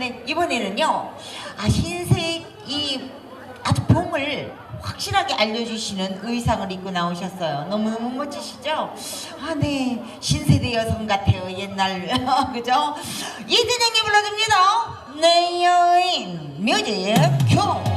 네, 이번에는요. 아, 흰색 이 아주 봄을 확실하게 알려주시는 의상을 입고 나오셨어요. 너무너무 멋지시죠? 아, 네. 신세대 여성 같아요. 옛날. 그죠? 이진영이 불러줍니다. 내 네, 여인 뮤직 큐!